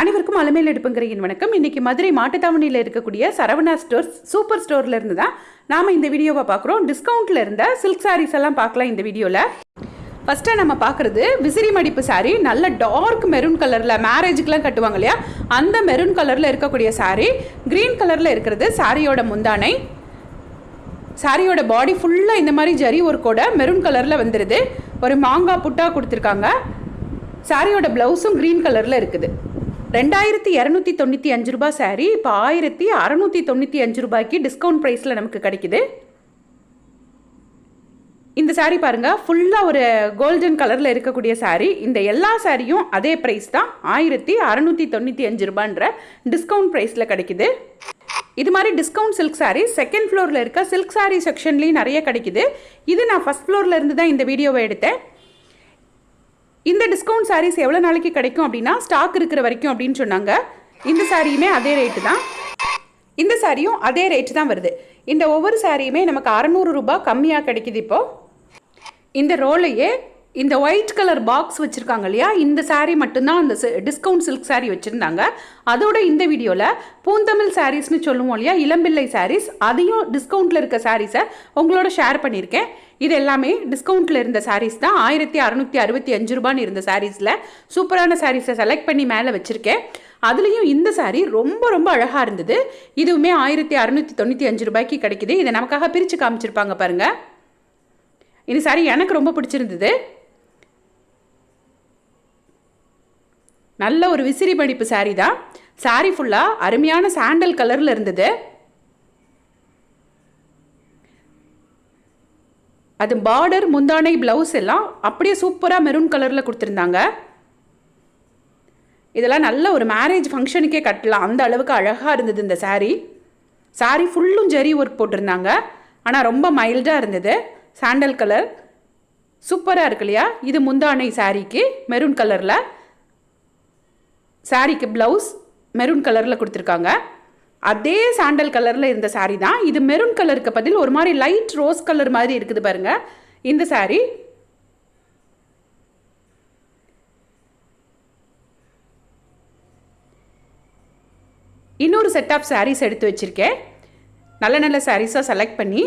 அனைவருக்கும் அலமையில் எடுப்புங்கிறீங்க வணக்கம். இன்றைக்கி மதுரை மாட்டுத்தாவணியில் இருக்கக்கூடிய சரவணா ஸ்டோர்ஸ் சூப்பர் ஸ்டோர்ல இருந்து தான் நாம் இந்த வீடியோவை பார்க்குறோம். டிஸ்கவுண்ட்டில் இருந்த சில்க் சாரீஸ் எல்லாம் பார்க்கலாம் இந்த வீடியோவில் ஃபஸ்ட்டாக நம்ம பார்க்குறது விசிறி மடிப்பு சாரீ நல்ல டார்க் மெரூன் கலரில் மேரேஜுக்கெலாம் கட்டுவாங்க இல்லையா? அந்த மெரூன் கலரில் இருக்கக்கூடிய சாரீ க்ரீன் கலரில் இருக்கிறது சாரியோட முந்தானை. சாரியோட பாடி ஃபுல்லாக இந்த மாதிரி ஜரி ஒர்க்கோட மெரூன் கலரில் வந்துடுது ஒரு மாங்காய் புட்டா கொடுத்துருக்காங்க. சாரியோட ப்ளவுஸும் க்ரீன் கலரில் இருக்குது. ரெண்டாயிரத்தி இரநூத்தி தொண்ணூற்றி அஞ்சு ரூபாய் சாரீ இப்போ ஆயிரத்தி அறநூற்றி தொண்ணூற்றி அஞ்சு ரூபாய்க்கு டிஸ்கவுண்ட் ப்ரைஸில் நமக்கு கிடைக்குது. இந்த சாரீ பாருங்கள் ஃபுல்லாக ஒரு கோல்டன் கலரில் இருக்கக்கூடிய சாரீ இந்த எல்லா சாரியும் அதே ப்ரைஸ் தான் ஆயிரத்தி அறநூற்றி தொண்ணூற்றி அஞ்சு ரூபான்ற டிஸ்கவுண்ட் ப்ரைஸில் கிடைக்குது. இது மாதிரி டிஸ்கவுண்ட் சில்க் சாரீ செகண்ட் ஃப்ளோரில் இருக்க சில்க் சாரீ செக்ஷன்லேயும் நிறைய கிடைக்குது. இது நான் ஃபஸ்ட் ஃப்ளோரில் இருந்து தான் இந்த வீடியோவை எடுத்தேன். இந்த டிஸ்கவுண்ட் சாரீஸ் எவ்வளோ நாளைக்கு கிடைக்கும் அப்படின்னா ஸ்டாக் இருக்கிற வரைக்கும் அப்படின்னு சொன்னாங்க. இந்த சாரியுமே அதே ரேட்டு தான். இந்த சாரியும் அதே ரேட்டு தான் வருது. இந்த ஒவ்வொரு சாரியுமே நமக்கு அறநூறு ரூபாய் கம்மியாக கிடைக்குது இப்போ. இந்த ரோலையே இந்த ஒயிட் கலர் பாக்ஸ் வச்சுருக்காங்க இல்லையா? இந்த சாரீ மட்டும்தான் அந்த டிஸ்கவுண்ட் சில்க் சாரீ வச்சுருந்தாங்க. அதோட இந்த வீடியோவில் பூந்தமிழ் சாரீஸ்னு சொல்லுவோம் இல்லையா? இளம்பிள்ளை சாரீஸ் அதையும் டிஸ்கவுண்ட்டில் இருக்க சாரீஸை உங்களோட ஷேர் பண்ணியிருக்கேன். இது எல்லாமே டிஸ்கவுண்ட்டில் இருந்த சாரீஸ் தான். ஆயிரத்தி அறநூற்றி அறுபத்தி அஞ்சு ரூபான்னு இருந்த சாரீஸில் சூப்பரான சாரீஸை செலக்ட் பண்ணி மேலே வச்சுருக்கேன். அதுலேயும் இந்த சாரீ ரொம்ப ரொம்ப அழகாக இருந்தது. இதுவுமே ஆயிரத்தி அறநூற்றி தொண்ணூற்றி அஞ்சு ரூபாய்க்கு கிடைக்குது. இதை நமக்காக பிரித்து காமிச்சிருப்பாங்க பாருங்கள் இந்த saree எனக்கு ரொம்ப பிடிச்சிருந்தது. நல்ல ஒரு விசிறி படிப்பு சாரீ தான். சாரீ ஃபுல்லாக அருமையான சாண்டல் கலரில் இருந்தது. அது பார்டர் முந்தானை ப்ளவுஸ் எல்லாம் அப்படியே சூப்பராக மெரூன் கலரில் கொடுத்துருந்தாங்க. இதெல்லாம் நல்ல ஒரு மேரேஜ் ஃபங்க்ஷனுக்கே கட்டலாம். அந்த அளவுக்கு அழகாக இருந்தது இந்த சாரீ சாரீ ஃபுல்லும் ஜெரி ஒர்க் போட்டிருந்தாங்க. ஆனால் ரொம்ப மைல்டாக இருந்தது. சாண்டல் கலர் சூப்பராக இருக்கு இல்லையா? இது முந்தானை சாரீக்கு மெரூன் கலரில் சாரீக்கு ப்ளவுஸ் மெரூன் கலரில் கொடுத்துருக்காங்க. அதே சாண்டல் கலரில் இருந்த சாரீ தான். இது மெரூன் கலருக்கு பதில் ஒரு மாதிரி லைட் ரோஸ் கலர் மாதிரி இருக்குது பாருங்க. இந்த சாரீ இன்னொரு செட் ஆஃப் சாரீஸ் எடுத்து வச்சுருக்கேன். நல்ல நல்ல சாரீஸாக செலக்ட் பண்ணி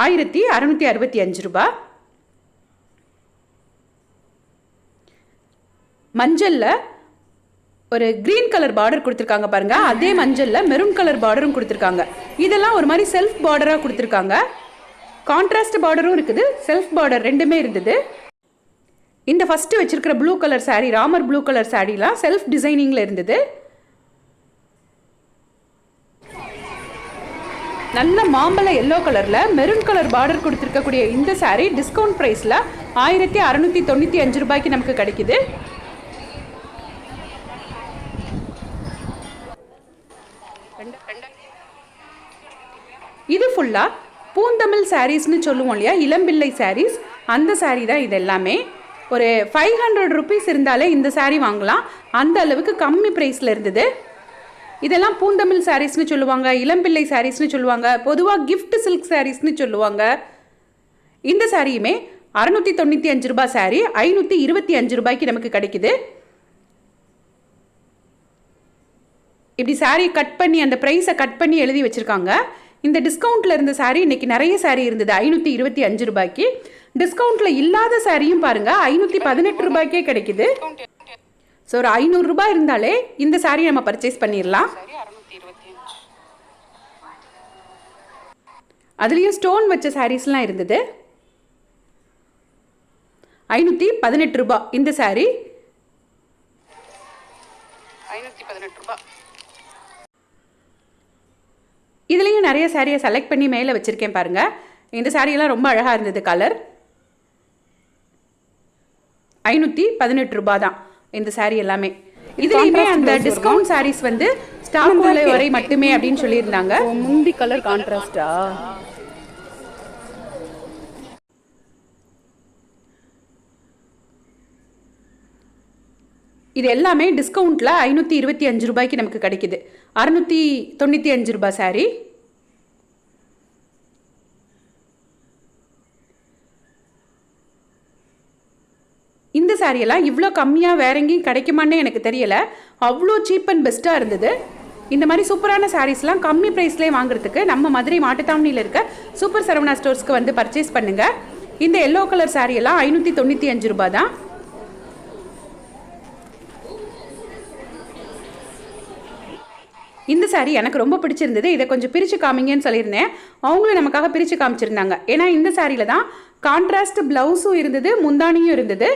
ஆயிரத்தி அறநூற்றி அறுபத்தி அஞ்சு ரூபா. மஞ்சளில் ஒரு க்ரீன் கலர் பார்டர் கொடுத்துருக்காங்க பாருங்க. அதே மஞ்சளில் மெரூன் கலர் பார்டரும் கொடுத்துருக்காங்க. இதெல்லாம் ஒரு மாதிரி செல்ஃப் பார்டராக கொடுத்துருக்காங்க. கான்ட்ராஸ்ட் பார்டரும் இருக்குது. செல்ஃப் பார்டர் ரெண்டுமே இருந்தது. இந்த ஃபஸ்ட்டு வச்சுருக்கிற blue colour sari Ramar blue colour சாரீலாம் self டிசைனிங்கில் இருந்தது. நல்ல மாம்பழ எல்லோ கலரில் மெரூன் கலர் பார்டர் கொடுத்துருக்கக்கூடிய இந்த சாரீ டிஸ்கவுண்ட் ப்ரைஸில் ஆயிரத்தி அறநூற்றி தொண்ணூற்றி அஞ்சு ரூபாய்க்கு நமக்கு கிடைக்குது. இது ஃபுல்லாக பூந்தமிழ் சாரீஸ்னு சொல்லுவோம் இல்லையா? இளம்பிள்ளை சாரீஸ் அந்த சாரீ தான் இது எல்லாமே. ஒரு ஃபைவ் ஹண்ட்ரட் ருபீஸ் இருந்தாலே இந்த சாரீ வாங்கலாம். அந்த அளவுக்கு கம்மி ப்ரைஸில் இருந்தது. இதெல்லாம் பூந்தமிழ் சாரீஸ்னு சொல்லுவாங்க இளம்பிள்ளை சாரீஸ்னு சொல்லுவாங்க பொதுவாக gift சில்க் சாரீஸ்னு சொல்லுவாங்க. இந்த சாரியுமே அறநூற்றி தொண்ணூற்றி அஞ்சு ரூபாய் saree ஐநூற்றி இருபத்தி அஞ்சு ரூபாய்க்கு நமக்கு கிடைக்குது. இப்படி saree கட் பண்ணி அந்த ப்ரைஸை கட் பண்ணி எழுதி வச்சுருக்காங்க. இந்த டிஸ்கவுண்ட்டில் இருந்த saree இன்னைக்கு நிறைய saree இருந்தது ஐநூற்றி இருபத்தி அஞ்சு ரூபாய்க்கு. டிஸ்கவுண்ட்டில் இல்லாத சாரியும் பாருங்கள் ஐநூற்றி பதினெட்டு ரூபாய்க்கே கிடைக்குது. ஸோ ஒரு ஐநூறு ரூபாய் இருந்தாலே இந்த saree நம்ம பர்ச்சேஸ் பண்ணிடலாம் அதுலேயும் ஸ்டோன் வச்ச சாரீஸ்லாம் இருந்தது. ஐநூற்றி பதினெட்டு ரூபாய் இந்த saree. ஐநூற்றி பதினெட்டு இதுலேயும் நிறைய சாரியை செலக்ட் பண்ணி மேலே வச்சுருக்கேன் பாருங்கள் இந்த சாரியெல்லாம் ரொம்ப அழகாக இருந்தது கலர் ஐநூற்றி பதினெட்டு ரூபாய் தான். இந்த saree எல்லாமே. இதுலேயுமே அந்த டிஸ்கவுண்ட் sarees வந்து ஸ்டாக் வரை மட்டுமே அப்படின்னு சொல்லியிருந்தாங்க. முந்தி கலர் கான்ட்ராஸ்டா இது எல்லாமே டிஸ்கவுண்ட்டில் ஐநூற்றி இருபத்தி அஞ்சு ரூபாய்க்கு நமக்கு கிடைக்குது. அறுநூற்றி தொண்ணூற்றி அஞ்சு ரூபாய் saree. சாரியெல்லாம் எல்லாம் இவ்வளோ கம்மியாக வேற எங்கேயும் கிடைக்குமான்னு எனக்கு தெரியல. அவ்வளோ சீப் அண்ட் பெஸ்ட்டாக இருந்தது. இந்த மாதிரி சூப்பரான சாரீஸ்லாம் கம்மி ப்ரைஸ்லேயே வாங்குறதுக்கு நம்ம மதுரை மாட்டுத்தாவணியில் இருக்க சூப்பர் சரவணா ஸ்டோர்ஸ்க்கு வந்து பர்ச்சேஸ் பண்ணுங்கள் இந்த எல்லோ கலர் சாரியெல்லாம் எல்லாம் ஐநூற்றி தொண்ணூற்றி அஞ்சு ரூபா தான். இந்த saree எனக்கு ரொம்ப பிடிச்சிருந்தது. இதை கொஞ்சம் பிரித்து காமிங்கன்னு சொல்லியிருந்தேன். அவங்களும் நமக்காக பிரித்து காமிச்சிருந்தாங்க. ஏன்னா இந்த சாரியில் தான் கான்ட்ராஸ்ட் ப்ளவுஸும் இருந்தது முந்தானியும் இருந்தது.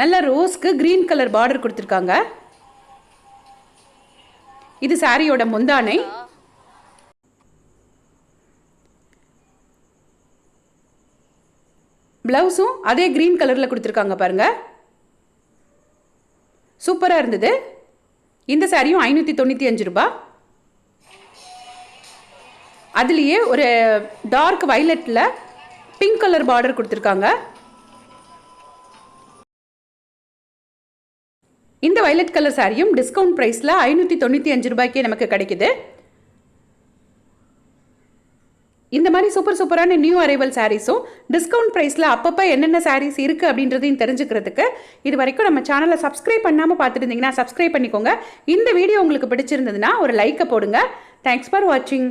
நல்ல ரோஸ்க்கு க்ரீன் கலர் பார்டர் கொடுத்துருக்காங்க. இது சாரியோட முந்தானை. ப்ளவுஸும் அதே க்ரீன் கலரில் கொடுத்துருக்காங்க பாருங்க. சூப்பராக இருந்தது. இந்த சாரியும் ஐநூற்றி தொண்ணூற்றி அஞ்சு ரூபா. அதுலேயே ஒரு டார்க் வைலட்டில் பிங்க் கலர் பார்டர் கொடுத்துருக்காங்க. இந்த வயலட் கலர் சாரியும் டிஸ்கவுண்ட் ப்ரைஸில் ஐநூற்றி தொண்ணூற்றி அஞ்சு ரூபாய்க்கே நமக்கு கிடைக்குது. இந்த மாதிரி சூப்பர் சூப்பரான நியூ அரைவல் சாரீஸும் டிஸ்கவுண்ட் ப்ரைஸில் அப்பப்போ என்னென்ன சாரீஸ் இருக்குது அப்படின்றதையும் தெரிஞ்சுக்கிறதுக்கு இது வரைக்கும் நம்ம சேனலை சப்ஸ்கிரைப் பண்ணாமல் பார்த்துருந்தீங்கன்னா சப்ஸ்கிரைப் பண்ணிக்கோங்க. இந்த வீடியோ உங்களுக்கு பிடிச்சிருந்ததுன்னா ஒரு லைக்கை போடுங்க. தேங்க்ஸ் ஃபார் வாட்சிங்